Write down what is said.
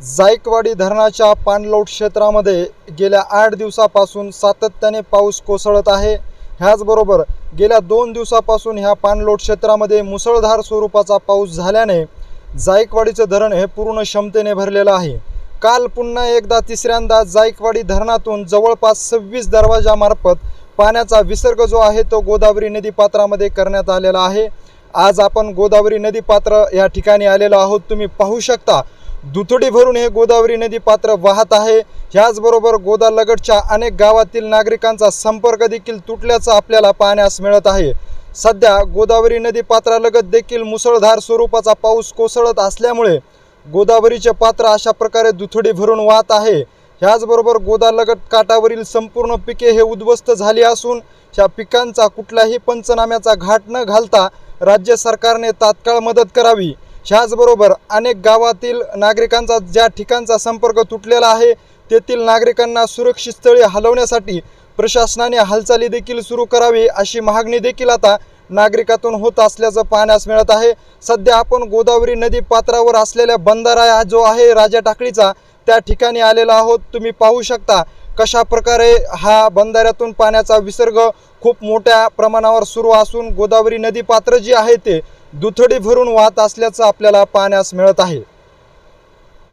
जायकवाडी धरणाच्या पाणलोट क्षेत्रामध्ये गेल्या आठ दिवसापासून सातत्याने पाऊस कोसळत आहे. ह्याचबरोबर गेल्या दोन दिवसापासून ह्या पाणलोट क्षेत्रामध्ये मुसळधार स्वरूपाचा पाऊस झाल्याने जायकवाडीचं धरण हे पूर्ण क्षमतेने भरलेलं आहे. काल पुन्हा एकदा तिसऱ्यांदा जायकवाडी धरणातून जवळपास सव्वीस दरवाजामार्फत पाण्याचा विसर्ग जो आहे तो गोदावरी नदी पात्रामध्ये करण्यात आलेला आहे. आज आपण गोदावरी नदी पात्र या ठिकाणी आलेलो आहोत. तुम्ही पाहू शकता दुथडी भरून हे गोदावरी नदी पात्र वाहत आहे. ह्याचबरोबर गोदालगडच्या अनेक गावातील नागरिकांचा संपर्क देखील तुटल्याचं आपल्याला पाहण्यास मिळत आहे. सध्या गोदावरी नदी पात्रालगत देखील मुसळधार स्वरूपाचा पाऊस कोसळत असल्यामुळे गोदावरीचे पात्र अशा प्रकारे दुथडी भरून वाहत आहे. ह्याचबरोबर गोदालगट काठावरील संपूर्ण पिके हे उद्ध्वस्त झाली असून ह्या पिकांचा कुठल्याही पंचनाम्याचा घाट न घालता राज्य सरकारने तात्काळ मदत करावी. ह्याचबरोबर अनेक गावातील नागरिकांचा ज्या ठिकाणचा संपर्क तुटलेला आहे तेथील नागरिकांना सुरक्षित स्थळी हलवण्यासाठी प्रशासनाने हालचाली देखील सुरू करावी अशी मागणी देखील आता नागरिकातून होत असल्याचं पाहण्यास मिळत आहे. सध्या आपण गोदावरी नदी पात्रावर असलेल्या बंधारा जो आहे राजा टाकळीचा त्या ठिकाणी आलेला आहोत. तुम्ही पाहू शकता कशा प्रकारे हा बंधाऱ्यातून पाण्याचा विसर्ग खूप मोठ्या प्रमाणावर सुरू असून गोदावरी नदी पात्र जी आहे ते दुथडी भरून वाहत असल्याचं आपल्याला पाहण्यास मिळत आहे.